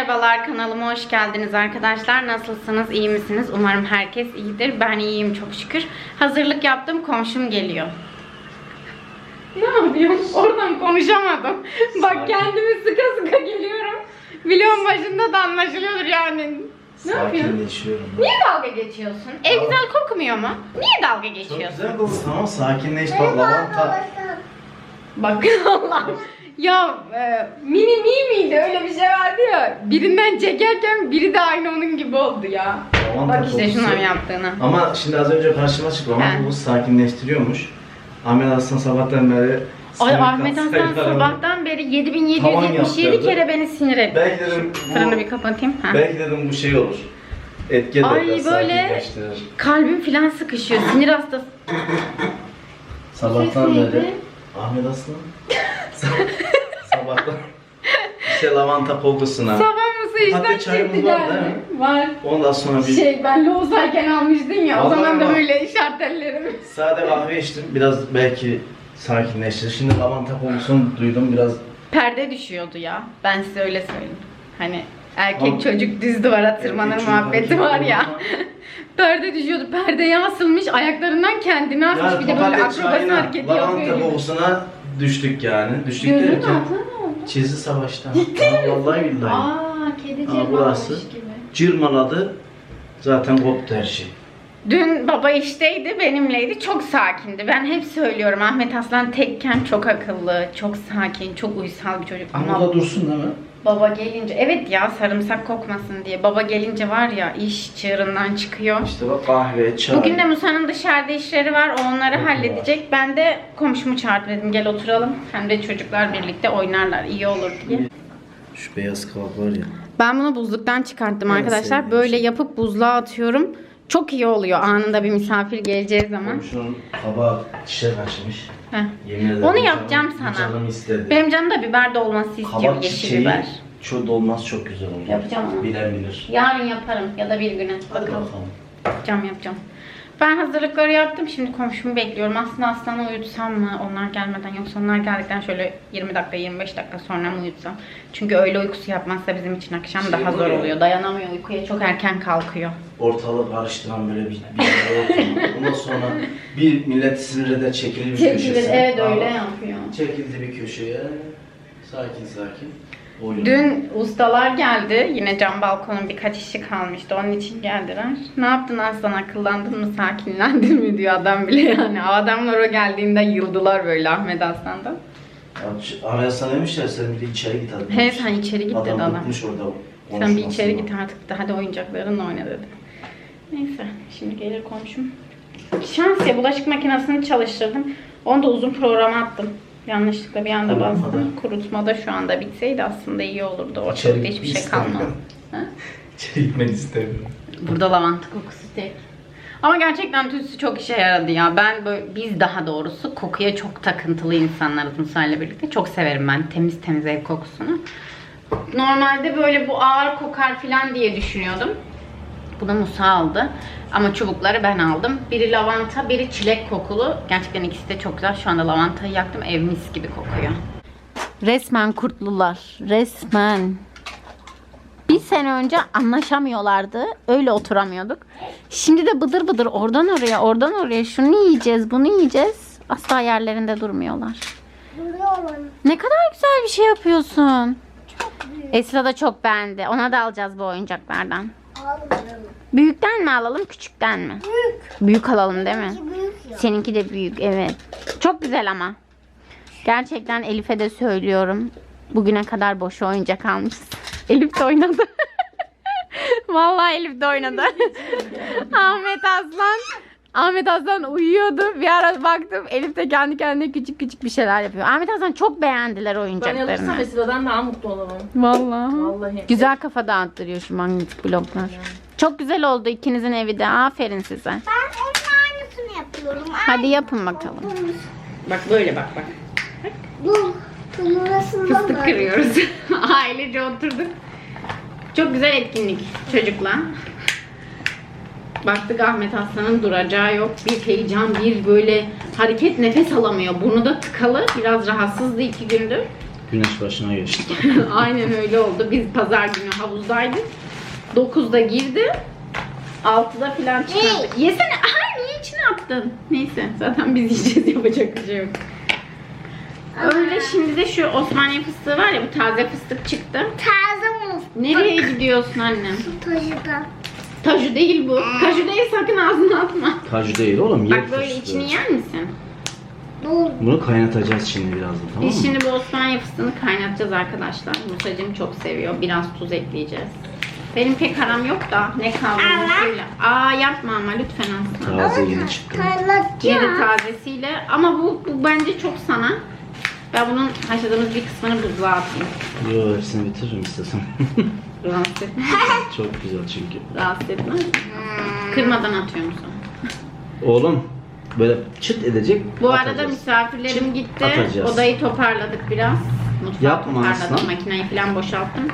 Merhabalar kanalıma hoş geldiniz arkadaşlar. Nasılsınız? iyi misiniz? Umarım herkes iyidir. Ben iyiyim çok şükür. Hazırlık yaptım. Komşum geliyor. Ne yapıyorum? Oradan konuşamadım. Bak kendimi sıka sıka geliyorum. Biliyorum başında da anlaşılıyordur yani. Ne yapıyorsun? Sakinleşiyorum. Niye dalga geçiyorsun? Ev güzel kokmuyor mu? Niye dalga Çok geçiyorsun? güzel oldu tamam sakinleş bak lavanta. Bak Allah'ım. Ya e, mini mi miydi öyle bir şey vardı ya. Birinden çekerken biri de aynı onun gibi oldu ya. Lavanta Bak işte kokusu. şunun yaptığını. Ama şimdi az önce karşıma çıktı He. lavanta kokusu sakinleştiriyormuş. Ahmet Aslan sabahtan beri Ay sinir Ahmet Hasan kaslarıyla- sabahtan beri Tavan 7777 yaptırdı. kere beni sinir etti. Belki dedim bu, Fırını bir kapatayım. Ha. belki dedim bu şey olur. Etki eder Ay, biraz, böyle- sakinleştirir. Kalbim filan sıkışıyor. Sinir hastası. Sabahtan beri? Ahmet Aslan sabahtan işte lavanta kokusuna. Sabah mı su işten Hatta çayımız var değil mi? Var. Ondan sonra bir Şey ben Loğuzayken almıştın ya. o Vallahi zaman da bak. böyle şartellerimi. sade kahve içtim. Biraz belki sakinleşti. Şimdi lavanta kokusunu duydum biraz Perde düşüyordu ya. Ben size öyle söyleyeyim. Hani erkek Ama- çocuk düz duvara tırmanır Erkek muhabbeti var ya. Perde düşüyordu. Perdeye asılmış. Ayaklarından kendini asmış. Yani bir de böyle hareketi lavanta yapıyor. gibi. kokusuna düştük yani. Düştük Gözünün derken altına ne oldu? çizdi savaştan. Aa, Vallahi billahi. Aa, kedi Aa, cırmalamış burası. gibi. Cırmaladı. Zaten koptu her şey. Dün baba işteydi, benimleydi. Çok sakindi. Ben hep söylüyorum Ahmet Aslan tekken çok akıllı, çok sakin, çok uysal bir çocuk. Ama Ama da dursun değil mi? Baba gelince, evet ya sarımsak kokmasın diye. Baba gelince var ya iş çığırından çıkıyor. İşte bak kahve, çay. Bugün de Musa'nın dışarıda işleri var. O onları Okul halledecek. Ben de komşumu çağırdım dedim gel oturalım. Hem de çocuklar birlikte oynarlar. iyi olur diye. Şu beyaz kağıt var ya. Ben bunu buzluktan çıkarttım En arkadaşlar. Böyle şey. yapıp buzluğa atıyorum. Çok iyi oluyor anında bir misafir geleceği zaman. Komşunun kabağı dişe kaçmış. Heh. Yemin ederim. Onu canım- yapacağım sana. Canım istedi. Benim canım da biber dolması istiyor. Kabak Yeşil çiçeği biber. çok dolmaz çok güzel olur. Yapacağım onu. Bilen bilir. Yarın yaparım ya da bir güne. Hadi Bakalım. bakalım. Yapacağım yapacağım. Ben hazırlıkları yaptım. Şimdi komşumu bekliyorum. Aslında Aslan'ı uyutsam mı onlar gelmeden yoksa onlar geldikten şöyle 20 dakika 25 dakika sonra mı uyutsam? Çünkü öğle uykusu yapmazsa bizim için akşam Şey daha zor oluyor. oluyor. Dayanamıyor uykuya çok erken kalkıyor. Ortalığı karıştıran böyle bir, bir. Ondan sonra bir millet sinir eder çekilir bir Çekilir köşesine. evet öyle Aa, yapıyor. Çekildi bir köşeye. Sakin sakin. Oyun. Dün ustalar geldi. Yine cam balkonun birkaç işi kalmıştı. Onun için geldiler. Ne yaptın Aslan akıllandın mı sakinlendin mi diyor adam bile yani. Adamlar o geldiğinde yıldılar böyle Ahmet Aslan'dan. Ahmet sana demişler sen bir de içeri git hadi. He sen içeri git dedi Adam adam. orada Sen bir içeri git artık da hadi oyuncaklarınla oyna dedi. Neyse şimdi gelir komşum. Şans ya bulaşık makinesini çalıştırdım. Onu da uzun programa attım. Yanlışlıkla bir anda Kurutmada. bastım. Kurutmada şu anda bitseydi aslında iyi olurdu. Ortalıkta hiçbir şey kalmadı. İçeri gitmeni istemiyorum. Burada lavanta kokusu tek. Ama gerçekten tütsü çok işe yaradı ya. Ben böyle, biz daha doğrusu kokuya çok takıntılı insanlarız Musa ile birlikte. Çok severim ben temiz temiz ev kokusunu. Normalde böyle bu ağır kokar falan diye düşünüyordum. Bunu Musa aldı. Ama çubukları ben aldım. Biri lavanta, biri çilek kokulu. Gerçekten ikisi de çok güzel. Şu anda lavantayı yaktım. Ev mis gibi kokuyor. Resmen kurtlular. Resmen. Bir sene önce anlaşamıyorlardı. Öyle oturamıyorduk. Şimdi de bıdır bıdır oradan oraya, oradan oraya şunu yiyeceğiz, bunu yiyeceğiz. Asla yerlerinde durmuyorlar. Duruyorum. Ne kadar güzel bir şey yapıyorsun. Esra da çok beğendi. Ona da alacağız bu oyuncaklardan. Büyükten mi alalım, küçükten mi? Büyük. Büyük alalım değil mi? İki büyük ya. Seninki de büyük, evet. Çok güzel ama. Gerçekten Elif'e de söylüyorum. Bugüne kadar boş oyuncak almışız. Elif de oynadı. Vallahi Elif de oynadı. Ahmet Aslan Ahmet Aslan uyuyordu. Bir ara baktım Elif de kendi kendine küçük küçük bir şeyler yapıyor. Ahmet Aslan çok beğendiler Ben alırsam oyuncaklarını. Esra'dan daha mutlu olurum. Vallahi. Vallahi. Güzel kafa dağıttırıyor şu magnetik bloklar. Çok güzel oldu ikinizin evi de. Aferin size. Ben onun aynısını yapıyorum. Hadi yapın bakalım. Bak böyle bak bak. Bu Fıstık kırıyoruz. Ailece oturduk. Çok güzel etkinlik çocukla. Baktık Ahmet Aslan'ın duracağı yok. Bir heyecan, bir böyle hareket nefes alamıyor. Burnu da tıkalı. Biraz rahatsızdı iki gündür. Güneş başına geçti. Aynen öyle oldu. Biz pazar günü havuzdaydık. 9'da girdi. 6'da falan çıkardı. Yesene. Aha niye içine attın? Neyse zaten biz yiyeceğiz yapacak bir şey yok. Öyle şimdi de şu Osmaniye fıstığı var ya bu taze fıstık çıktı. Taze muz. Nereye gidiyorsun annem? Taşıdan. Taju değil bu. Taju değil sakın ağzına atma. Kaju değil oğlum. yer Bak böyle fıstığı. içini yer misin? Bu. Bunu kaynatacağız şimdi birazdan tamam mı? Biz şimdi bu Osmaniye fıstığını kaynatacağız arkadaşlar. Musacım çok seviyor. Biraz tuz ekleyeceğiz. Benim pek aram yok da ne kavrulmasıyla. Aa yapma ama lütfen Aslan. Taze yeni çıktı. Kaynatacağım. tazesiyle ama bu, bu bence çok sana. Ben bunun haşladığımız bir kısmını buzluğa atayım. Yo hepsini bitiririm istesem. Rahatsız etmez. Çok güzel çünkü. Rahatsız etmez. Kırmadan atıyor musun? Oğlum böyle çıt edecek. Bu atacağız. arada misafirlerim gitti. atacağız. Odayı toparladık biraz. Mutfağı Yapma toparladım. aslan. Makineyi falan boşalttım.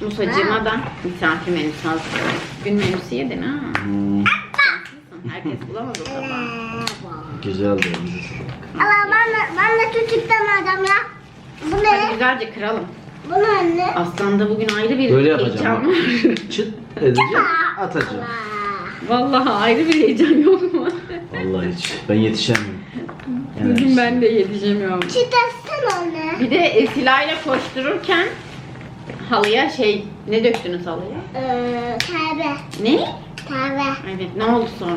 Musacığıma da misafir menüsü hazırladım. Gün menüsü yedin ha. Hmm. Herkes bulamadı o tabağı. güzel de sağlık. Ama ben de, ben de küçükten alacağım ya. Bu Hadi ne? güzelce kıralım. Bu ne anne? Aslan'da bugün ayrı bir Böyle heyecan yapacağım. var. bak. Çıt edeceğim atacağım. Vallahi ayrı bir heyecan yok mu? Vallahi hiç. Ben yetişemiyorum. Bugün ben de yetişemiyorum. Çiğdesene anne. Bir de Esila ile koştururken halıya şey ne döktünüz halıya? Ee, kahve. Ne? Kahve. Evet ne oldu sonra?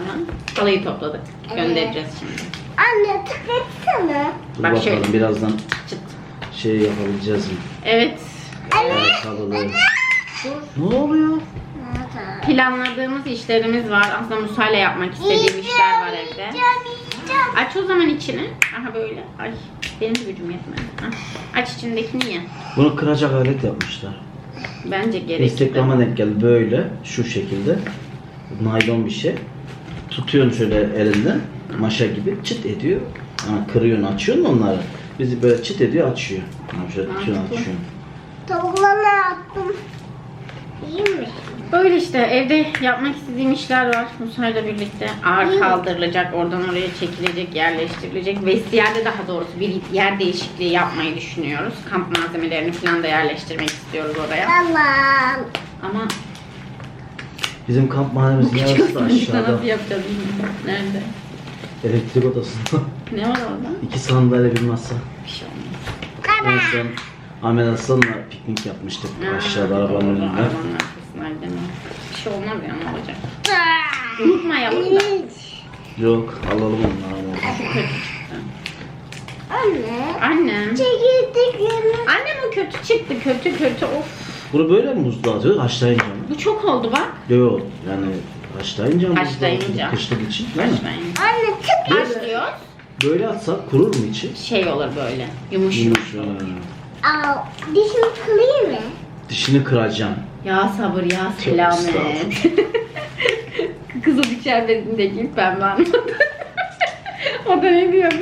Halıyı topladık. Göndereceğiz şimdi. Anne tıkletsene. Dur Bak bakalım şöyle. birazdan Çıt. şey yapabileceğiz mi? Evet. Evet. Ne oluyor? Planladığımız işlerimiz var. Aslında Musa ile yapmak istediğim işler var evde. Aç o zaman içini. Aha böyle. Ay benim de gücüm yetmedi. Hah. Aç içindekini ye. Bunu kıracak alet yapmışlar. Bence gerekli. Instagram'a denk geldi böyle şu şekilde. Naylon bir şey. Tutuyorsun şöyle elinden maşa gibi çıt ediyor. Yani kırıyorsun açıyorsun onları. Bizi böyle çıt ediyor açıyor. Yani şöyle tutuyorsun Mantıklı. açıyorsun. Tavuklarını attım. İyi mi? Böyle işte evde yapmak istediğim işler var Musa ile birlikte. Ağır kaldırılacak, oradan oraya çekilecek, yerleştirilecek. Vestiyerde daha doğrusu bir yer değişikliği yapmayı düşünüyoruz. Kamp malzemelerini falan da yerleştirmek istiyoruz oraya. Allah'ım. Ama Bizim kamp mahallemiz küçük yarısı da hastanelikte aşağıda. nasıl yapacağız bilmiyorum. Nerede? Elektrik odasında. Ne var orada? İki sandalye bir masa. Bir şey olmaz. En son Ahmet Aslan'la piknik yapmıştık aşağıda arabanın Doğru, önünde. Arabanın değil mi? Bir şey olmaz ya ne olacak? Unutmayalım da. Yok alalım kötü çıktı. Anne. Annem. Çekirdeklerini. Annem o kötü çıktı. Kötü kötü of. Bunu böyle mi buzluğa atıyoruz? Haşlayınca mı? Bu çok oldu bak. Yok yani haşlayınca mı? Haşlayınca. Kışlık için değil mi? Anne tık. Başlıyor. Böyle atsak kurur mu içi? Şey olur böyle. Yumuş yumuş. Yumuş. ha. Aa, dişimi kırayım mı? Dişini kıracağım. Ya sabır ya selamet. Kızıl ilk pembe anladı. o da ne diyordu?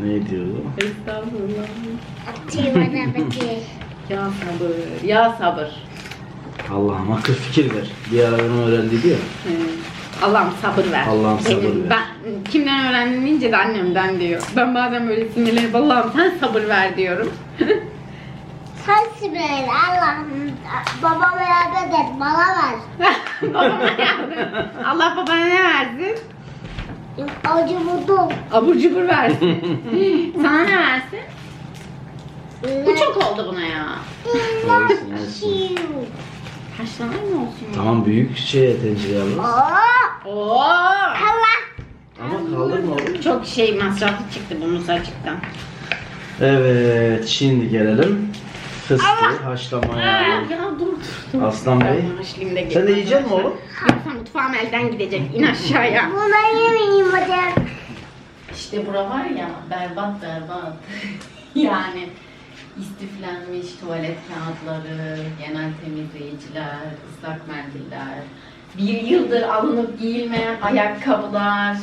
Ne diyor? Estağfurullah. Atayım bakayım. Ya sabır. Ya sabır. Allah'ım akıl fikir ver. Bir ara onu öğrendiydi ya. Hı. Allah'ım sabır ver. Allah'ım sabır Benim- ver. Ben, kimden öğrendim deyince de annemden diyor. Ben bazen böyle sinirlenip Allah'ım sen sabır ver diyorum. Sensin böyle Allah'ım. Babama yardım et bana ver. Babama yardım. Allah babana ne versin? Acı buldum. Abur cubur versin. Sana ne versin? Bu çok oldu buna ya. Olsun olsun. Haşlanan mı olsun? Tamam büyük şey tencere. Oo. Oo! Allah. Ama kaldırma oğlum. Çok şey masraflı çıktı bu musacıktan. Evet şimdi gelelim fıstığı haşlamaya. Ya dur dur dur. Aslan Bey. Ben haşlayayım da Sen de yiyecek misin oğlum? Yoksa mutfağım elden gidecek. İn aşağıya. Buna yemeyeyim hadi. İşte bura var ya berbat berbat. yani istiflenmiş tuvalet kağıtları, genel temizleyiciler, ıslak mendiller, bir yıldır alınıp giyilmeyen ayakkabılar.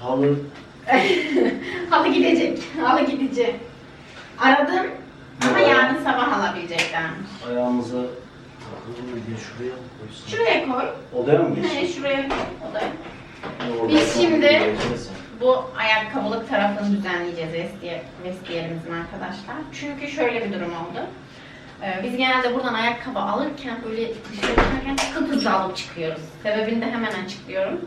Halı halı gidecek, halı gidecek. Aradım ama Ya. yarın sabah alabileceklermiş. ayağımıza takılır mı diye şuraya koysun. Şuraya koy. Odaya mı He, geçsin? şuraya koy. Odaya. Biz şimdi-. Bu ayakkabılık tarafını düzenleyeceğiz vestiye, vestiyerimizin arkadaşlar. Çünkü şöyle bir durum oldu. Ee, biz genelde buradan ayakkabı alırken böyle dışarı çıkarken çok hızlı alıp çıkıyoruz. Sebebini de hemen açıklıyorum.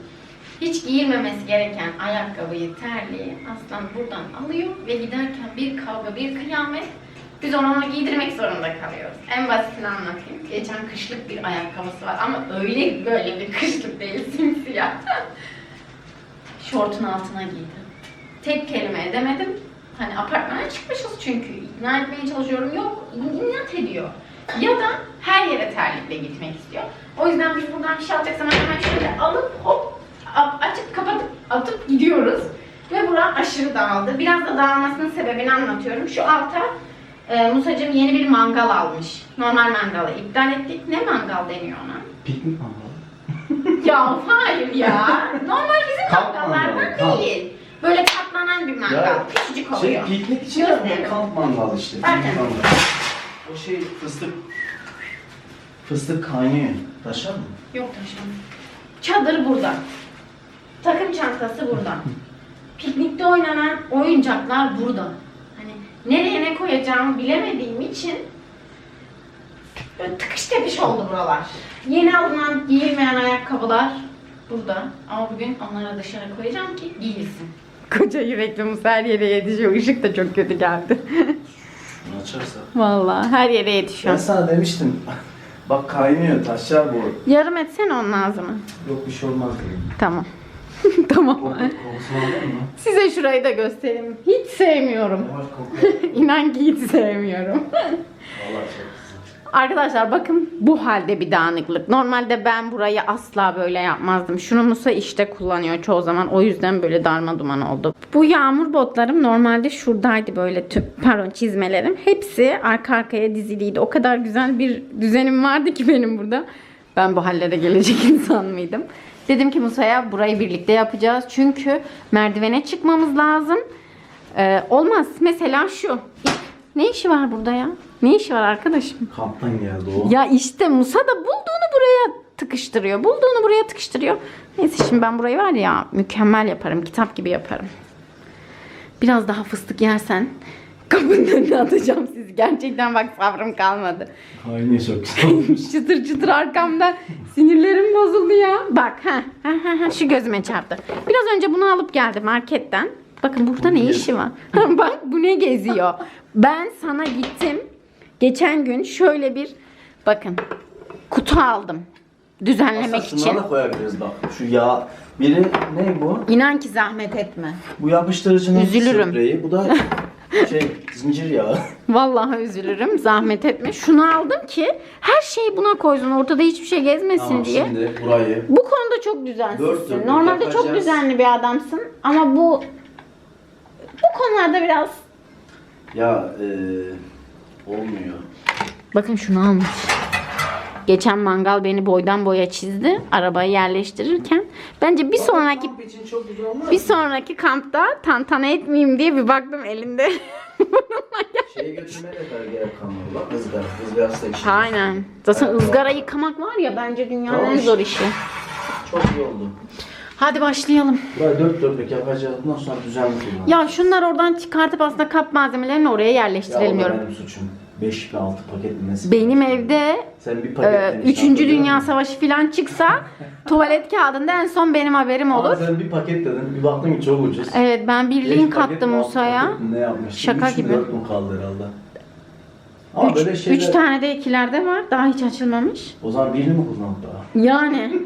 Hiç giyilmemesi gereken ayakkabıyı, terliği aslan buradan alıyor ve giderken bir kavga, bir kıyamet biz onu giydirmek zorunda kalıyoruz. En basitini anlatayım. Geçen kışlık bir ayakkabısı var ama öyle böyle bir kışlık değil, simsiyah. Şortun altına giydi. Tek kelime edemedim. Hani apartmana çıkmışız çünkü. İkna etmeye çalışıyorum. Yok, inat ediyor. Ya da her yere terlikle gitmek istiyor. O yüzden biz buradan bir şey alacaksam hemen şöyle alıp hop açıp kapatıp atıp gidiyoruz. Ve bura aşırı dağıldı. Biraz da dağılmasının sebebini anlatıyorum. Şu alta e, Musacığım yeni bir mangal almış. Normal mangalı iptal ettik. Ne mangal deniyor ona? Piknik mangalı. Ya hayır ya. Normal bizim Kamp mangallardan mangalı, kamp. değil. Böyle katlanan bir mangal. Ya, Küçücük Şey oluyor. piknik için Gösterin. de kamp mangalı işte. Piknik mangalı. O şey fıstık fıstık kaynıyor. Taşar mı? Yok taşımam. Çadır burada. Takım çantası burada. Piknikte oynanan oyuncaklar burada. Hani nereye ne koyacağımı bilemediğim için böyle tıkış tepiş oldu buralar. Yeni alınan giyilmeyen ayakkabılar burada. Ama bugün onları dışarı koyacağım ki giyilsin. Koca yüreklimiz her yere yetişiyor. Işık da çok kötü geldi. Bunu açarsa. Vallahi her yere yetişiyor. Ben sana demiştim. Bak kaynıyor taşlar bu. Yarım etsene onun ağzını. Yok bir şey olmaz dedim. Tamam. tamam. Kokusunu mı? Size şurayı da göstereyim. Hiç sevmiyorum. Yavaş koku. İnan ki hiç sevmiyorum. Vallahi çok. Arkadaşlar bakın bu halde bir dağınıklık. Normalde ben burayı asla böyle yapmazdım. Şunu Musa işte kullanıyor çoğu zaman. O yüzden böyle darma duman oldu. Bu yağmur botlarım normalde şuradaydı böyle tüm, pardon çizmelerim. Hepsi arka arkaya diziliydi. O kadar güzel bir düzenim vardı ki benim burada. Ben bu hallere gelecek insan mıydım? Dedim ki Musa'ya burayı birlikte yapacağız. Çünkü merdivene çıkmamız lazım. Ee, olmaz. Mesela şu. Ne işi var burada ya? Ne işi var arkadaşım? Kamptan geldi o. Ya işte Musa da bulduğunu buraya tıkıştırıyor. Bulduğunu buraya tıkıştırıyor. Neyse şimdi ben burayı var ya mükemmel yaparım. Kitap gibi yaparım. Biraz daha fıstık yersen kapının önüne atacağım sizi. Gerçekten bak sabrım kalmadı. Kaynıyor çok güzel. çıtır çıtır arkamda sinirlerim bozuldu ya. Bak ha, ha, ha, şu gözüme çarptı. Biraz önce bunu alıp geldi marketten. Bakın burada ne işi var? Bak bu ne geziyor? Ben sana gittim. Geçen gün şöyle bir bakın kutu aldım. Düzenlemek Aslında için. şunları da koyabiliriz bak. Şu yağ. Biri ne bu? İnan ki zahmet etme. Bu yapıştırıcının Üzülürüm. spreyi. Bu da şey zincir yağı. Vallahi üzülürüm. Zahmet etme. Şunu aldım ki her şeyi buna koysun. Ortada hiçbir şey gezmesin tamam diye. şimdi burayı. Bu konuda çok düzensizsin. Normalde çok yapacağız. düzenli bir adamsın ama bu bu konularda biraz Ya eee olmuyor. Bakın şunu almış. Geçen mangal beni boydan boya çizdi. Arabayı yerleştirirken. Bence bir sonraki Kamp için çok güzel olmaz bir sonraki kampta tantana etmeyeyim diye bir baktım elinde. Şeyi götürmeye de kadar gerek kalmıyor. Bak ızgara. Izgarası da içinde. Aynen. Zaten ızgara yıkamak var ya bence dünyanın en zor işi. Çok iyi oldu. Hadi başlayalım. Burayı dört dörtlük yapacağız. Bundan sonra düzenli. Ya şunlar oradan çıkartıp aslında kap malzemelerini oraya Ya yerleştirelim o da diyorum. benim suçum. 5 ve 6 paket mi nesi? Benim evde Sen bir paket Üçüncü Dünya Savaşı falan çıksa tuvalet kağıdında en son benim haberim olur. Sen bir paket dedin. Bir baktım ki çok ucuz. Evet ben bir Beş link paket attım mi, altı Musa'ya. paket mi, Ne yapmıştın? Şaka Üç mü, gibi. dört mü kaldı herhalde? Ama böyle şeyler... üç tane de ikilerde var. Daha hiç açılmamış. O zaman birini mi kullandık daha? Yani.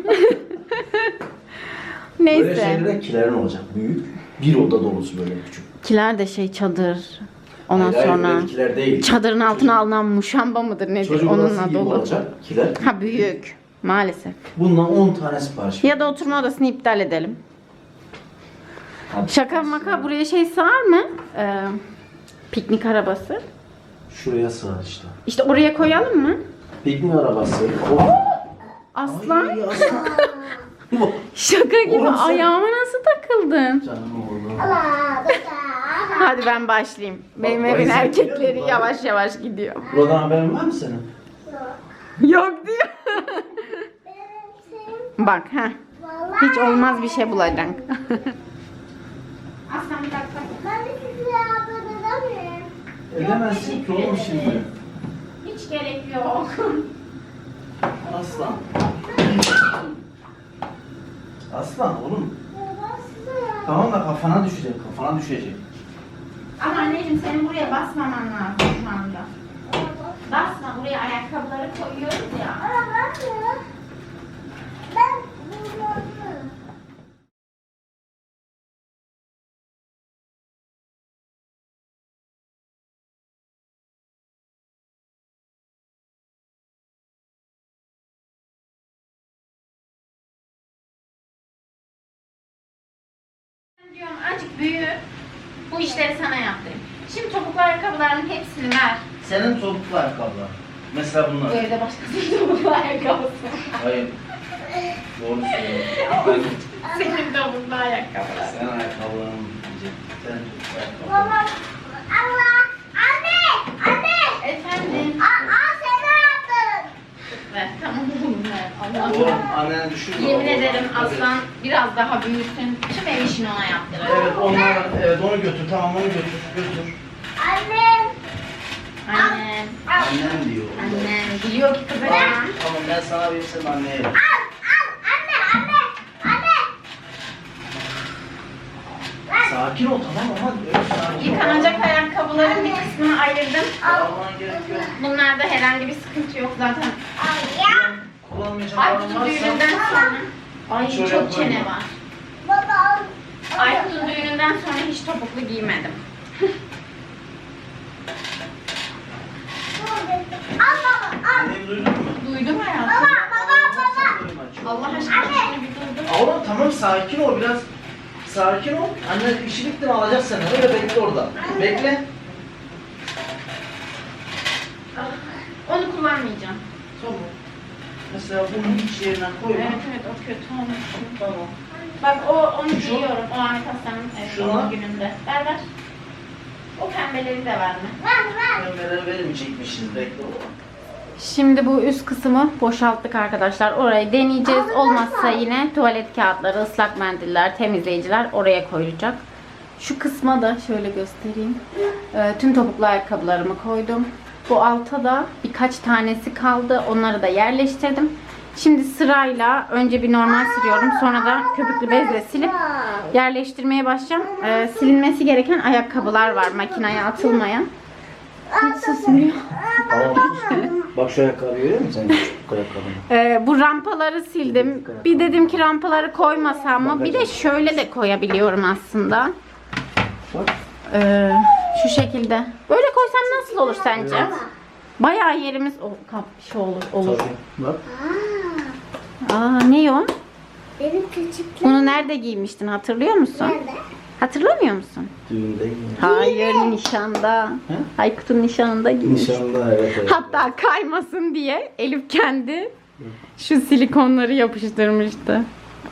Böyle Neyse. şeylere kilerin olacak. Büyük. Bir oda dolusu böyle küçük. Kiler de şey çadır. Ondan Hayır, hayır, sonra böyle kiler değil. çadırın altına alınan muşamba mıdır nedir Çocuk onunla dolu. olacak kiler. Ha büyük. Maalesef. Bundan 10 tane sipariş Ya da oturma odasını iptal edelim. Hadi. Şaka maka buraya şey sığar mı? Ee, piknik arabası. Şuraya sığar işte. İşte oraya koyalım mı? Piknik arabası. Oh. Aslan. Ay, aslan. Şaka gibi Oğlum sen- ayağıma nasıl takıldın? Canım oğlum. Hadi ben başlayayım. Benim Bak, evin erkekleri yavaş yavaş gidiyor. Buradan haberin var mı senin? Yok diyor. Bak ha. Hiç olmaz bir şey bulacaksın. Edemezsin ki oğlum şimdi. Hiç gerek yok. Aslan. Aslan oğlum. Tamam da kafana düşecek, kafana düşecek. Ama anneciğim senin buraya basmaman lazım şu anda. Basma buraya ayakkabıları koyuyoruz ya. Diyorum azıcık büyü. Bu işleri sana yaptırayım. Şimdi topuklu ayakkabıların hepsini ver. Senin topuklu ayakkabılar. Mesela Bu bunlar. evde başkasının topuklu ayakkabısı. Hayır. Doğru söylüyorsun. Senin topuklu ayakkabılar. Sen ayakkabılarını diyecek. Sen topuklu ayakkabılarını. Baba. Allah. Anne. Anne. Efendim. Aa, aa sen ne yaptın? Ver tamam oğlum ver. Oğlum Allah'ım. anneni düşürme. Yemin ederim aslan biraz daha büyüsün. Tüm ev işini ona yaptırır. Evet onlar, evet onu götür. Tamam onu götür. Götür. Annem. Annem. Annem diyor. Annem. Biliyor ki kızım. Tamam ben sana verirsem anneye ver. Sakin ol tamam ama sakin ol. Yıkanacak ayakkabıların bir kısmını ayırdım. Bunlarda herhangi bir sıkıntı yok zaten. Kullanmayacak Aykut'un düğününden sonra. Ay çok çene var. Baba. Aykut'un düğününden sonra hiç topuklu giymedim. Baba. Annem duydun mu? Duydum Baba. hayatım. Baba. Baba. Allah aşkına şunu bir durdur. Oğlum tamam sakin ol biraz. Sakin ol. Anne işi bitti mi alacak seni. Öyle bekle orada. Bekle. Onu kullanmayacağım. Tamam. Mesela bunu hiç yerine koyma. Evet evet o kötü olmuş. Tamam. Bak o onu Şu- giyiyorum. O Ahmet Hasan'ın evet, gününde. Ver ver. O pembeleri de verme. Ver ver. Ömer'e vermeyecekmişiz. Bekle oğlum. Şimdi bu üst kısmı boşalttık arkadaşlar. Orayı deneyeceğiz. Olmazsa yine tuvalet kağıtları, ıslak mendiller, temizleyiciler oraya koyulacak. Şu kısma da şöyle göstereyim. Ee, tüm topuklu ayakkabılarımı koydum. Bu alta da birkaç tanesi kaldı. Onları da yerleştirdim. Şimdi sırayla önce bir normal siliyorum. Sonra da köpüklü bezle silip yerleştirmeye başlayacağım. Ee, silinmesi gereken ayakkabılar var makineye atılmayan. Hiç susmuyor. Bak şu ayakkabıyı görüyor musun sen? Şu ayakkabını. Ee, bu rampaları sildim. Bir dedim ki rampaları koymasam mı? Bir de şöyle de koyabiliyorum aslında. Bak. Ee, şu şekilde. Böyle koysam nasıl olur sence? Bayağı yerimiz o kap şey olur olur. Tabii. Bak. Aa ne o? Benim küçükler Bunu nerede giymiştin hatırlıyor musun? nerede? Hatırlamıyor musun? Düğünde. Hayır nişanda. He? Aykut'un nişanında giymiş. Nişanda evet evet. Hatta kaymasın diye Elif kendi şu silikonları yapıştırmıştı.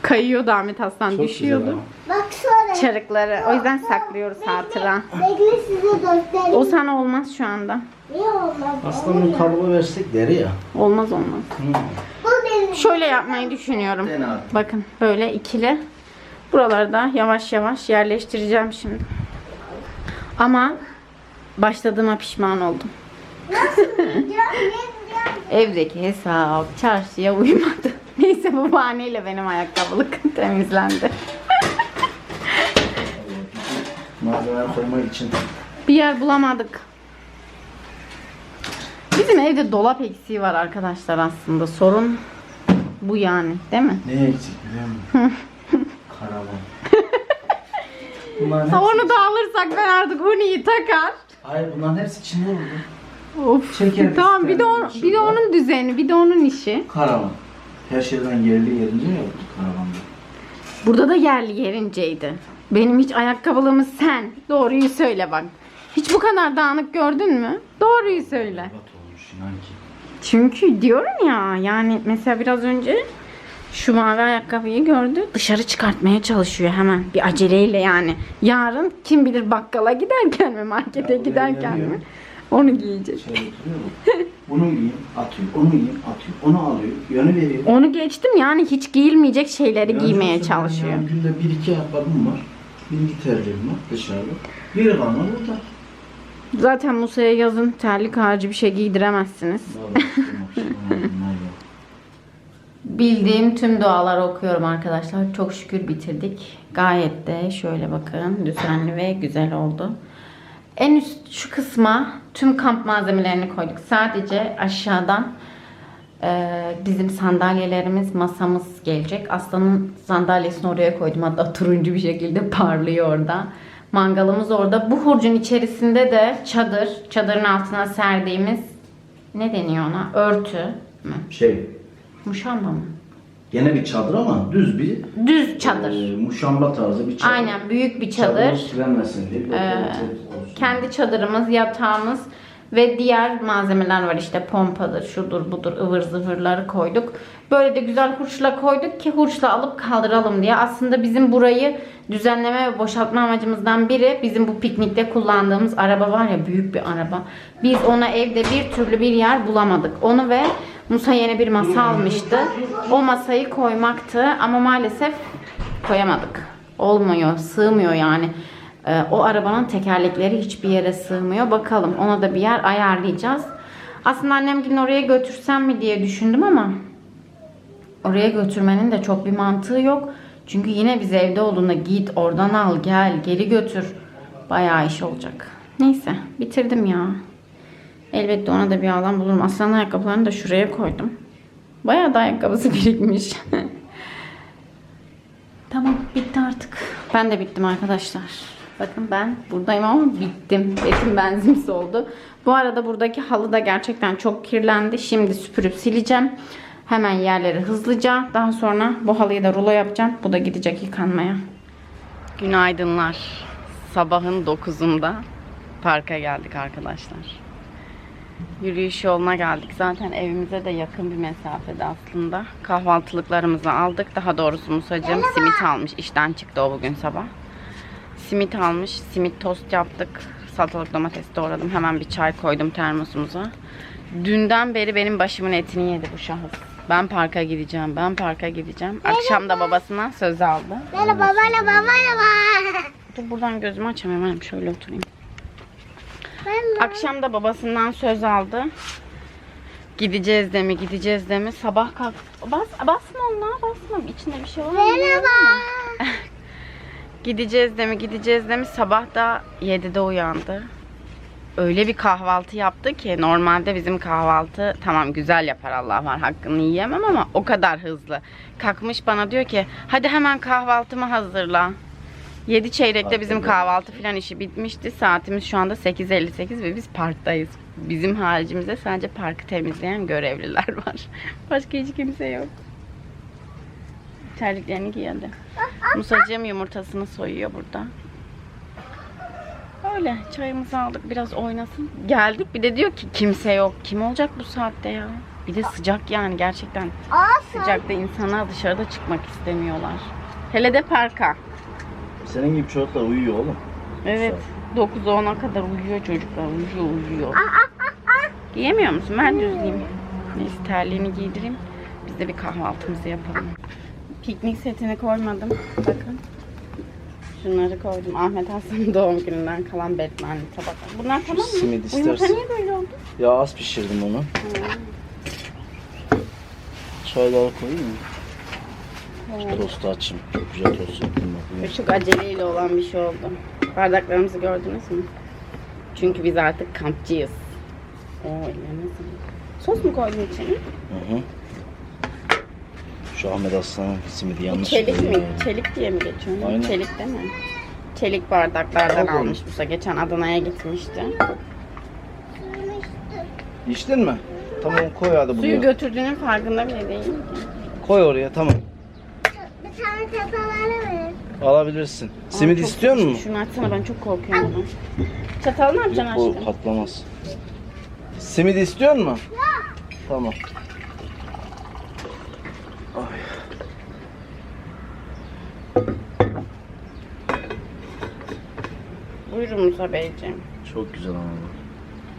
Kayıyordu Ahmet Hasan Çok düşüyordu. güzel Bak şöyle. Çarıkları. O yüzden saklıyoruz hatıra. Bekle size göstereyim. O sana olmaz şu anda. Niye olmaz? Aslında bunu kalıba versek deri ya. Olmaz olmaz. Bu benim. Şöyle yapmayı düşünüyorum. Dene. Bakın böyle ikili. Buraları da yavaş yavaş yerleştireceğim şimdi. Ama başladığıma pişman oldum. Evdeki hesap çarşıya uymadı. Neyse bu bahaneyle benim ayakkabılık temizlendi. Malzeme koymak için. Bir yer bulamadık. Bizim evde dolap eksiği var arkadaşlar aslında. Sorun bu yani değil mi? Ne eksik biliyor musun? Karavan. Bunların hepsi... Onu da alırsak ben artık Huni'yi takar. Hayır bunların hepsi içinde olur. Of. Çekeriz tamam bir de, şurada. bir de onun düzeni, bir de onun işi. Karavan. Her şeyden yerli yerince yaptık karavanda. Burada da yerli yerinceydi. Benim hiç ayakkabılığımı sen doğruyu söyle bak. Hiç bu kadar dağınık gördün mü? Doğruyu söyle. Bat olmuş inan ki. Çünkü diyorum ya yani mesela biraz önce şu mavi ayakkabıyı gördü. Dışarı çıkartmaya çalışıyor hemen. Bir aceleyle yani. Yarın kim bilir bakkala giderken mi markete Ya, giderken mi? Onu giyecek. Mu? Bunu giyeyim, atıyor. Onu giyeyim, atıyor. Onu alıyor. Yönü veriyor. Onu geçtim yani hiç giyilmeyecek şeyleri Yani giymeye çalışıyor. yani günde bir iki ayakkabım var. Bir iki terliğim var dışarıda. Biri bana burada. Zaten Musa'ya yazın terlik harici bir şey giydiremezsiniz. Bildiğim tüm duaları okuyorum arkadaşlar. Çok şükür bitirdik. Gayet de şöyle bakın düzenli ve güzel oldu. En üst şu kısma tüm kamp malzemelerini koyduk. Sadece aşağıdan e, bizim sandalyelerimiz, masamız gelecek. Aslanın sandalyesini oraya koydum. Hatta turuncu bir şekilde parlıyor orada. Mangalımız orada. Bu hurcun içerisinde de çadır. Çadırın altına serdiğimiz ne deniyor ona? Örtü? Şey, Muşamba mı? gene bir çadır ama düz bir Düz çadır. e, muşamba tarzı bir çadır. Aynen büyük bir çadır. Çadırımız silenmesin diye. böyle Ee, olsun. kendi çadırımız, yatağımız ve diğer malzemeler var işte pompadır, şudur budur ıvır zıvırları koyduk. Böyle de güzel hurçla koyduk ki hurçla alıp kaldıralım diye. Aslında bizim burayı düzenleme ve boşaltma amacımızdan biri bizim bu piknikte kullandığımız araba var ya büyük bir araba. Biz ona evde bir türlü bir yer bulamadık. Onu ve Musa yeni bir masa almıştı. O masayı koymaktı ama maalesef koyamadık. Olmuyor, sığmıyor yani. Ee, o arabanın tekerlekleri hiçbir yere sığmıyor. Bakalım ona da bir yer ayarlayacağız. Aslında annemgilin oraya götürsem mi diye düşündüm ama oraya götürmenin de çok bir mantığı yok. Çünkü yine biz evde olduğunda git oradan al gel geri götür. Bayağı iş olacak. Neyse bitirdim ya. Elbette ona da bir alan bulurum. Aslan ayakkabılarını da şuraya koydum. Bayağı da ayakkabısı birikmiş. Tamam bitti artık. Ben de bittim arkadaşlar. Bakın ben buradayım ama bittim. Etim benzimsi oldu. Bu arada buradaki halı da gerçekten çok kirlendi. Şimdi süpürüp sileceğim. Hemen yerleri hızlıca. Daha sonra bu halıyı da rulo yapacağım. Bu da gidecek yıkanmaya. Günaydınlar. Sabahın 9'unda parka geldik arkadaşlar. Yürüyüş yoluna geldik. Zaten evimize de yakın bir mesafede aslında. Kahvaltılıklarımızı aldık. Daha doğrusu Musacığım simit almış. İşten çıktı o bugün sabah. Simit almış. Simit tost yaptık. Salatalık domates doğradım. Hemen bir çay koydum termosumuza. Dünden beri benim başımın etini yedi bu şahıs. Ben parka gideceğim. Ben parka gideceğim. Akşam da babasından söz aldı. Merhaba merhaba merhaba. Dur buradan gözümü açamıyorum. Şöyle oturayım. Akşam da babasından söz aldı. Gideceğiz de mi gideceğiz de mi sabah kalk. Bas, basma onunla basma. İçinde bir şey var mı? merhaba. Gideceğiz de mi gideceğiz de mi sabah da 7'de uyandı. Öyle bir kahvaltı yaptı ki normalde bizim kahvaltı tamam güzel yapar Allah var hakkını yiyemem ama o kadar hızlı. Kalkmış bana diyor ki hadi hemen kahvaltımı hazırla. 7 çeyrekte bizim kahvaltı filan işi bitmişti. Saatimiz şu anda 8.58 ve biz parktayız. Bizim haricimizde sadece parkı temizleyen görevliler var. Başka hiç kimse yok. Terliklerini giy hadi. Musacığım yumurtasını soyuyor burada. Öyle çayımızı aldık biraz oynasın. Geldik bir de diyor ki kimse yok. Kim olacak bu saatte ya? Bir de sıcak yani gerçekten. Sıcakta insanlar dışarıda çıkmak istemiyorlar. Hele de parka. Senin gibi çocuklar uyuyor oğlum. Evet. 9'a 10'a kadar uyuyor çocuklar. Uyuyor uyuyor. Giyemiyor musun? Ben düzleyeyim. Neyse terliğini giydireyim. Biz de bir kahvaltımızı yapalım. Piknik setini koymadım. Bakın. Şunları koydum. Ahmet Hasan'ın doğum gününden kalan Batman'li tabaklar. Bunlar tamam mı? simit Bu yumurta niye böyle oldu? Ya az pişirdim onu. Çayları koyayım mı? Şu tostu açayım. Çok güzel tost yaptım bak. Çok aceleyle olan bir şey oldu. Bardaklarımızı gördünüz mü? Çünkü biz artık kampçıyız. Oo. Sos mu koydun içine? Hı hı. Şu Ahmet Aslan'ın simidi Bu yanlış. çelik mi? koyuyor. Çelik diye mi geçiyor? Aynen. Çelik değil mi? Çelik bardaklardan Tamam. almış Musa. Geçen Adana'ya gitmişti. İçtin mi? Tamam koy hadi bunu. Suyu götürdüğünün farkında bile değil. Koy oraya tamam. Çataları verin. Alabilirsin. Simit çok istiyor musun? Şunu açsana ben çok korkuyorum bundan. Çatal ne yapacaksın Bu aşkım? patlamaz. Simit istiyor musun? Tamam. Ay. Buyurun Musa Beyciğim. Çok güzel ama.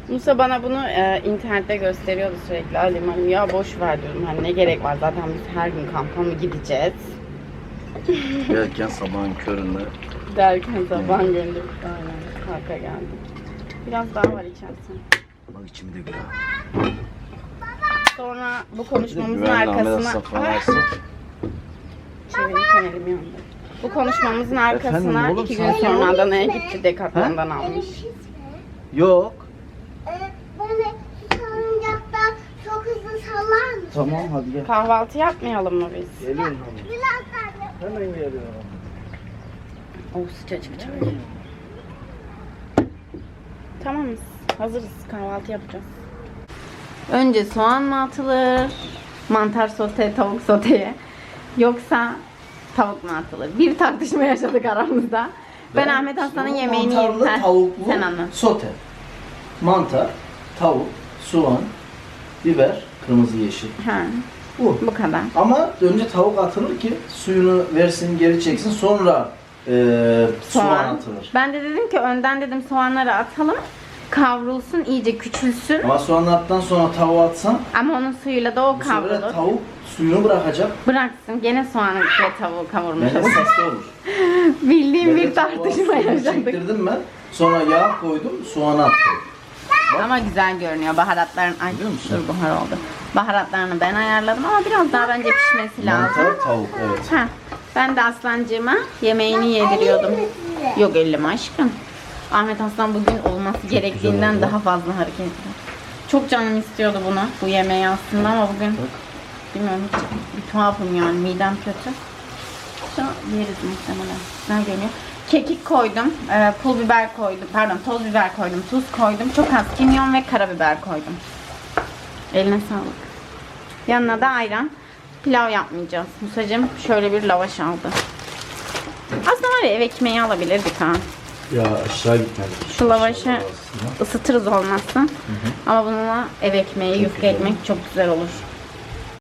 Musa bana bunu e, internette gösteriyordu sürekli. Alim alim ya boş ver diyorum. Hani ne gerek var zaten biz her gün kampa mı gideceğiz? Gelirken sabahın köründe Derken sabah gönderip aynen parka geldik. Biraz daha var içersin. Bak içimi de gör. Sonra bu konuşmamızın arkasına... Çevirirken elim yandı. Bu konuşmamızın arkasına Efendim, oğlum, iki gün sonra. Adana'ya gitti Decathlon'dan almış. Yok. Ee, çok hızlı? Tamam hadi gel. Kahvaltı yapmayalım mı biz? Geliyorum. Biraz daha. Hemen geliyorum. Oh sıcacık çay. Tamamız. Hazırız. Kahvaltı yapacağız. Önce soğan mı atılır? Mantar sote, tavuk soteye. Yoksa tavuk mu atılır? Bir tartışma yaşadık aramızda. Ben, Ahmet Aslan'ın yemeğini yedim. Mantarlı tavuklu Sen anlat. sote. Mantar, tavuk, soğan, biber, kırmızı yeşil. Ha, Bu. bu kadar. Ama önce tavuk atılır ki suyunu versin, geri çeksin. Sonra e, soğan. Soğan. atılır. Ben de dedim ki önden dedim soğanları atalım. Kavrulsun, iyice küçülsün. Ama soğanı attıktan sonra tavuğu atsan Ama onun suyuyla da o bu sefer kavrulur. tavuk suyunu bırakacak. Bıraksın. Gene soğanı ve tavuğu kavurmuş Bence olur. saslı olur. Bildiğim Ben de bir tavuğa tartışma suyunu yaşadık. Çektirdim ben. Sonra yağ koydum, soğanı attım. Ama güzel görünüyor. Baharatların... Ay Biliyor musun? dur buhar oldu. Baharatlarını ben ayarladım ama biraz daha bence pişmesi lazım. Mantar, tavuk evet. Ha. Ben de Aslancığıma yemeğini yediriyordum. Yok elleme aşkım. Ahmet Aslan bugün olması gerektiğinden oldu. daha fazla hareketli. Çok canım istiyordu bunu, bu yemeği aslında ama bugün bilmiyorum hiç bir tuhafım yani midem kötü. Şu yeriz muhtemelen. Güzel görünüyor. Kekik koydum, e, pul biber koydum, pardon toz biber koydum, tuz koydum. Çok az kimyon ve karabiber koydum. Eline sağlık. Yanına da ayran. Pilav yapmayacağız. Musacığım şöyle bir lavaş aldı. Aslında var ya ev ekmeği alabilirdik ha. Ya aşağı gitmedik. Şu lavaşı ısıtırız olmazsa. Ama bununla ev ekmeği, yufka ekmek çok güzel olur.